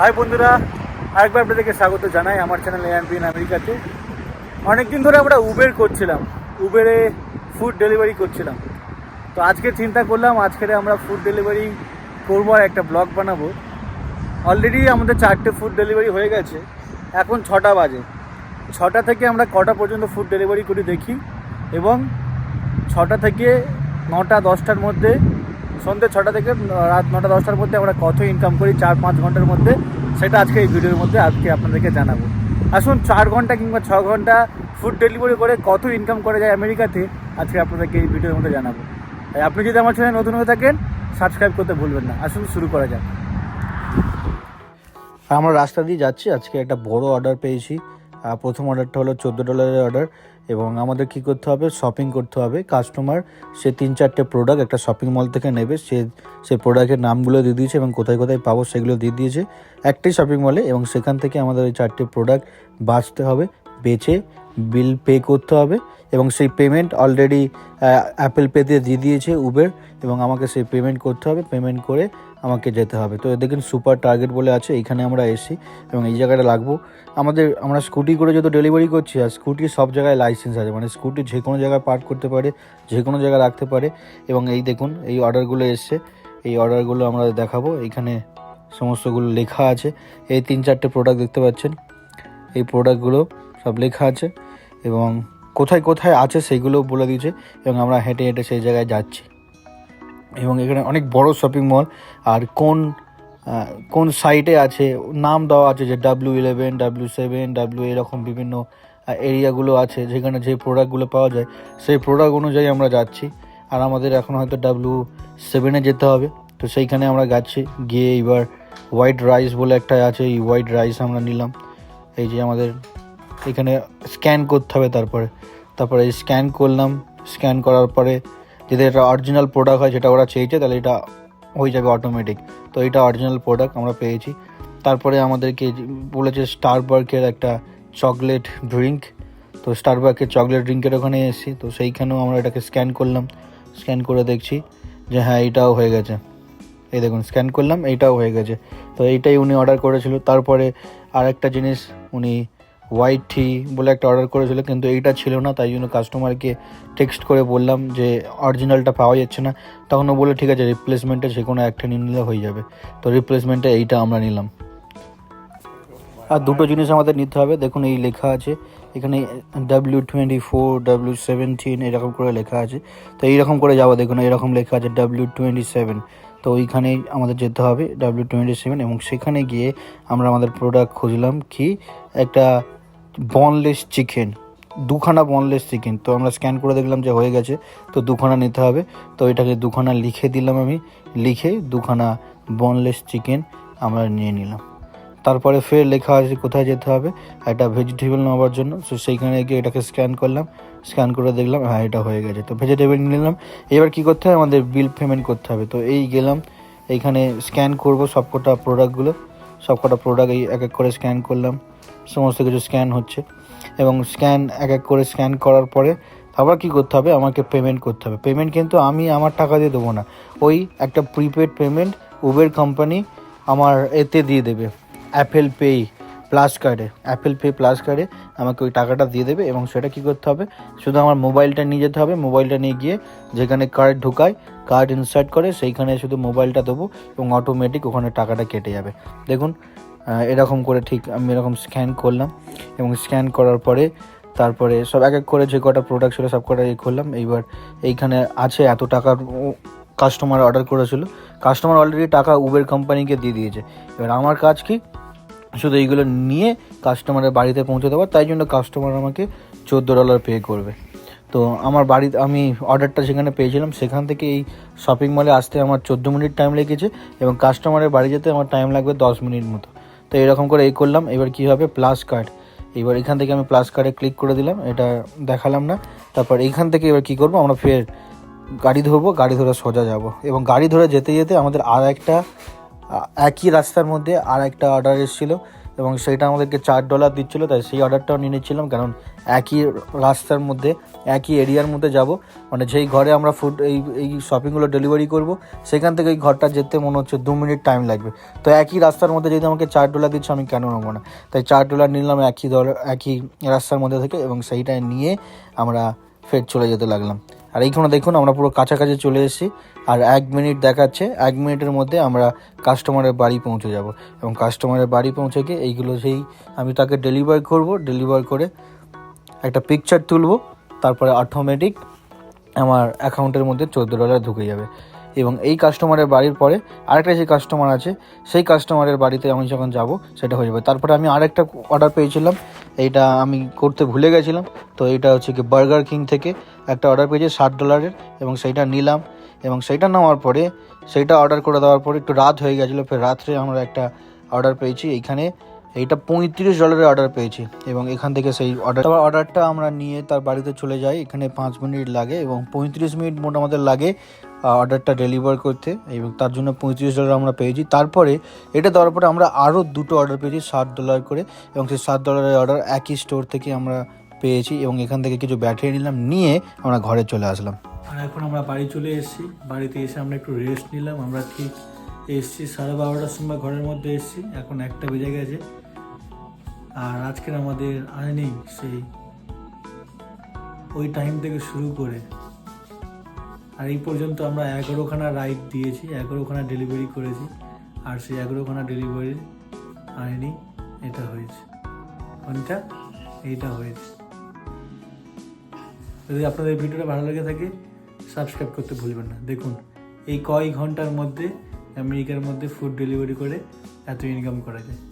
High বন্ধুরা, আরেকবার আপনাদেরকে স্বাগত জানাই আমার চ্যানেল এএনপি ইন আমেরিকাতে অনেকদিন ধরে আমরা উবের করছিলাম উবেরে ফুড ডেলিভারি করছিলাম। তো আজকে চিন্তা করলাম আজকে আমরা ফুড ডেলিভারি করব আর একটা ব্লগ বানাবো। অলরেডি আমাদের চারটে ফুড ডেলিভারি হয়ে গেছে, এখন ছটা বাজে। ছটা থেকে আমরা কটা পর্যন্ত ফুড ডেলিভারি করে দেখি, এবং ছটা থেকে নটা, দশটার মধ্যে সন্ধ্যে ছটা থেকে রাত নটা, দশটার মধ্যে আমরা কত ইনকাম করি, চার, পাঁচ ঘণ্টার মধ্যে, সেটা আজকে এই ভিডিওর মধ্যে আজকে আপনাদেরকে জানাব। আসুন, চার ঘণ্টা কিংবা ছ ঘণ্টা ফুড ডেলিভারি করে কত ইনকাম করা যায় আমেরিকাতে, আজকে আপনাদেরকে এই ভিডিওর মধ্যে জানাব। তাই আপনি যদি আমার চ্যানেল নতুন হয়ে থাকেন সাবস্ক্রাইব করতে ভুলবেন না। আসুন, শুরু করা যাক। আমরা রাস্তা দিয়ে যাচ্ছি, আজকে একটা বড় অর্ডার পেয়েছি। প্রথম অর্ডারটা হলো চোদ্দ ডলারের অর্ডার এবং আমাদের কি করতে হবে? শপিং করতে হবে। কাস্টমার সে তিন চারটে প্রোডাক্ট একটা শপিং মল থেকে নেবে। সে সে প্রোডাক্টের নামগুলো দিয়ে দিয়েছে এবং কোথায় কোথায় পাবো সেগুলো দিয়ে দিয়েছে। একটাই শপিং মলে এবং সেখান থেকে আমাদের ওই চারটে প্রোডাক্ট বাঁচতে হবে বেছে বিল পে করতে হবে এবং সেই পেমেন্ট অলরেডি অ্যাপেল পেতে দিয়ে দিয়েছে উবের এবং আমাকে সেই পেমেন্ট করতে হবে। পেমেন্ট করে আমাকে যেতে হবে। তো দেখুন সুপার টার্গেট বলে আছে, এইখানে আমরা এসেছি এবং এই জায়গাটা লাগবো। আমাদের, আমরা স্কুটি করে যত ডেলিভারি করছি, আর স্কুটি সব জায়গায় লাইসেন্স আছে। মানে স্কুটি যে কোনো জায়গায় পার্ক করতে পারে, যে কোনো জায়গায় রাখতে পারে। এবং এই দেখুন, এই অর্ডারগুলো এসছে। এই অর্ডারগুলো আমরা দেখাবো। এইখানে সমস্তগুলো লেখা আছে। এই তিন চারটে প্রোডাক্ট দেখতে পাচ্ছেন। এই প্রোডাক্টগুলো সব লেখা আছে। এবং কোথায় কোথায় আছে, সেইগুলো বলে দিয়েছে। এবং আমরা হেঁটে হেঁটে সেই জায়গায় যাচ্ছি। এবং এখানে অনেক বড় শপিং মল আর কোন কোন সাইটে আছে, নাম দেওয়া আছে যে W eleven W seven W এরকম বিভিন্ন এরিয়াগুলো আছে যেখানে যে প্রোডাক্টগুলো পাওয়া যায়, সেই প্রোডাক্ট অনুযায়ী আমরা যাচ্ছি। আর আমাদের এখন হয়তো ডাব্লিউ সেভেনে যেতে হবে, তো সেইখানে আমরা যাচ্ছি। গিয়ে এবার হোয়াইট রাইস বলে একটা আছে, এই হোয়াইট রাইস আমরা নিলাম। এই যে আমাদের এখানে স্ক্যান করতে হবে তারপরে। তারপরে স্ক্যান করলাম স্ক্যান করার পরে যদি এটা অরিজিনাল প্রোডাক্ট হয় যেটা ওরা চেয়েছে, তাহলে এটা হয়ে যাবে অটোমেটিক তো এটা অরিজিনাল প্রোডাক্ট আমরা পেয়েছি। তারপরে আমাদেরকে বলেছে স্টারবার্কের একটা চকলেট ড্রিঙ্ক তো স্টারবার্কের চকলেট ড্রিঙ্কের ওখানে এসেছি। তো সেইখানেও আমরা এটাকে স্ক্যান করলাম। স্ক্যান করে দেখছি যে হ্যাঁ এইটাও হয়ে গেছে। এই দেখুন স্ক্যান করলাম এইটাও হয়ে গেছে। তো এইটাই উনি অর্ডার করেছিল। তারপরে আর একটা জিনিস উনি হোয়াইট টি বলে একটা অর্ডার করেছিল, কিন্তু এইটা ছিল না, তাই জন্য কাস্টমারকে টেক্সট করে বললাম যে অরিজিনালটা পাওয়া যাচ্ছে না। তখন ও বলে ঠিক আছে রিপ্লেসমেন্টে যে কোনো একটা নিয়ে নিলে হয়ে যাবে। তো রিপ্লেসমেন্টে এইটা আমরা নিলাম। আর দুটো জিনিস আমাদের নিতে হবে। দেখুন, এই লেখা আছে, এখানে W twenty four W seventeen এরকম করে লেখা আছে। তো এইরকম করে যাব দেখুন, এরকম লেখা আছে ডাব্লিউ টোয়েন্টি সেভেন তো ওইখানেই আমাদের যেতে হবে ডাব্লিউ টোয়েন্টি সেভেন এবং সেখানে গিয়ে আমরা আমাদের প্রোডাক্ট খুঁজলাম কি একটা বনলেস চিকেন দুখানা বনলেস চিকেন তো আমরা স্ক্যান করে দেখলাম যে হয়ে গেছে, তো দুখানা নিতে হবে। তো এটাকে দুখানা লিখে দিলাম আমি, লিখে দুখানা বনলেস চিকেন আমরা নিয়ে নিলাম। তারপরে ফের লেখা আছে কোথায় যেতে হবে, একটা ভেজিটেবল নেওয়ার জন্য। তো সেইখানে গিয়ে এটাকে স্ক্যান করলাম স্ক্যান করে দেখলাম হ্যাঁ এটা হয়ে গেছে। তো ভেজিটেবল নিলাম। এবার কি করতে হবে আমাদের বিল পেমেন্ট করতে হবে। তো এই গেলাম, এইখানে স্ক্যান করব সবকটা প্রোডাক্টগুলো সবকটা প্রোডাক্ট এই এক এক করে স্ক্যান করলাম। সমস্ত কিছু স্ক্যান হচ্ছে। এবং স্ক্যান এক এক করে স্ক্যান করার পরে আবার কি করতে হবে? আমাকে পেমেন্ট করতে হবে। পেমেন্ট কিন্তু আমি আমার টাকা দিয়ে দেবো না। ওই একটা প্রিপেড পেমেন্ট উবের কোম্পানি আমার এতে দিয়ে দেবে। অ্যাপেল পে প্লাস কার্ডে অ্যাপেল পে প্লাস কার্ডে আমাকে ওই টাকাটা দিয়ে দেবে এবং সেটা কি করতে হবে? শুধু আমার মোবাইলটা নিয়ে যেতে হবে। মোবাইলটা নিয়ে গিয়ে যেখানে কার্ড ঢুকায় কার্ড ইনসার্ট করে, সেইখানে শুধু মোবাইলটা দেবো এবং অটোমেটিক ওখানে টাকাটা কেটে যাবে। দেখুন এরকম করে ঠিক আমি এরকম স্ক্যান করলাম এবং স্ক্যান করার পরে তারপরে সব এক এক করে যে কটা প্রোডাক্ট ছিল সব কটা ইয়ে করলাম এইবার এইখানে আছে এত টাকার কাস্টমার অর্ডার করেছিল। কাস্টমার অলরেডি টাকা উবের কোম্পানিকে দিয়ে দিয়েছে। এবার আমার কাজ কি? শুধু এইগুলো নিয়ে কাস্টমারের বাড়িতে পৌঁছে দেওয়ার তাই জন্য কাস্টমার আমাকে চোদ্দ ডলার পে করবে। তো আমার বাড়িতে আমি অর্ডারটা যেখানে পেয়েছিলাম। সেখান থেকে এই শপিং মলে আসতে আমার চোদ্দ মিনিট টাইম লেগেছে এবং কাস্টমারের বাড়ি যেতে আমার টাইম লাগবে দশ মিনিট মতো। তো এরকম করে এই করলাম। এবার কি হবে? প্লাস কার্ড এবার এখান থেকে আমি প্লাস কার্ডে ক্লিক করে দিলাম। এটা দেখালাম না। তারপর এইখান থেকে এবার কি করব? আমরা ফের গাড়ি ধরবো। গাড়ি ধরে সোজা যাব। এবং গাড়ি ধরে যেতে যেতে আমাদের আর একটা একই রাস্তার মধ্যে আর একটা অর্ডার এসেছিল। এবং সেইটা আমাদেরকে চার ডলার দিচ্ছিল, তাই সেই অর্ডারটাও নিয়ে নিচ্ছিলাম, কারণ একই রাস্তার মধ্যে, একই এরিয়ার মধ্যে যাব। মানে যেই ঘরে আমরা ফুড এই এই শপিংগুলো ডেলিভারি করব, সেখান থেকে এই ঘরটা যেতে মনে হচ্ছে দু মিনিট টাইম লাগবে। তো একই রাস্তার মধ্যে যদি আমাকে চার ডলার দিচ্ছে, আমি কেন নেব না? তাই চার ডলার নিলাম একই দল, একই রাস্তার মধ্যে থেকে এবং সেইটা নিয়ে আমরা ফের চলে যেতে লাগলাম। আর এইখানে দেখুন, আমরা পুরো কাছাকাছি চলে এসেছি। আর এক মিনিট দেখাচ্ছে, এক মিনিটের মধ্যে আমরা কাস্টমারের বাড়ি পৌঁছে যাব। এবং কাস্টমারের বাড়ি পৌঁছে গিয়ে এইগুলো সেই আমি তাকে ডেলিভার করব ডেলিভার করে একটা পিকচার তুলব। তারপরে অটোমেটিক আমার অ্যাকাউন্টের মধ্যে চোদ্দ ডলার ঢুকে যাবে। এবং এই কাস্টমারের বাড়ির পরে আরেকটা যে কাস্টমার আছে, সেই কাস্টমারের বাড়িতে আমি যখন যাব, সেটা হয়ে যাবে। তারপরে আমি আরেকটা অর্ডার পেয়েছিলাম, এইটা আমি করতে ভুলে গেছিলাম। তো এইটা হচ্ছে কি বার্গার কিং থেকে একটা অর্ডার পেয়েছি, ষাট ডলারের এবং সেইটা নিলাম। এবং সেইটা নেওয়ার পরে, সেইটা অর্ডার করে দেওয়ার পরে একটু রাত হয়ে গেছিল, ফের রাত্রে আমরা একটা অর্ডার পেয়েছি, এইখানে এইটা পঁয়ত্রিশ ডলারের অর্ডার পেয়েছি। এবং এখান থেকে সেই অর্ডার অর্ডারটা আমরা নিয়ে তার বাড়িতে চলে যাই, এখানে পাঁচ মিনিট লাগে এবং পঁয়ত্রিশ মিনিট মোট আমাদের লাগে। অর্ডারটা ডেলিভার করতে এবং তার জন্য পঁয়ত্রিশ ডলার আমরা পেয়েছি। তারপরে এটা দেওয়ার পরে আমরা আরও দুটো অর্ডার পেয়েছি ষাট ডলার করে। এবং সেই ষাট ডলারের অর্ডার একই স্টোর থেকে আমরা পেয়েছি এবং এখান থেকে কিছু ব্যাটারি নিলাম, নিয়ে আমরা ঘরে চলে আসলাম। আর এখন আমরা বাড়ি চলে এসেছি। বাড়িতে এসে আমরা একটু রেস্ট নিলাম। আমরা ঠিক এসেছি সাড়ে বারোটার সময় ঘরের মধ্যে এসেছি। এখন একটা বেজে গেছে। আর আজকের আমাদের আর্নিং সেই ওই টাইম থেকে শুরু করে আর এই পর্যন্ত আমরা এগারোখানা রাইড দিয়েছি, এগারোখানা ডেলিভারি করেছি, আর সেই এগারোখানা ডেলিভারি আর্নিং এটা হয়েছে। কোনটা এইটা হয়েছে। যদি আপনাদের ভিডিওটা ভালো লেগে থাকে সাবস্ক্রাইব করতে ভুলবেন না। দেখুন, এই কয় ঘণ্টার মধ্যে আমেরিকার মধ্যে ফুড ডেলিভারি করে এত ইনকাম করা যায়।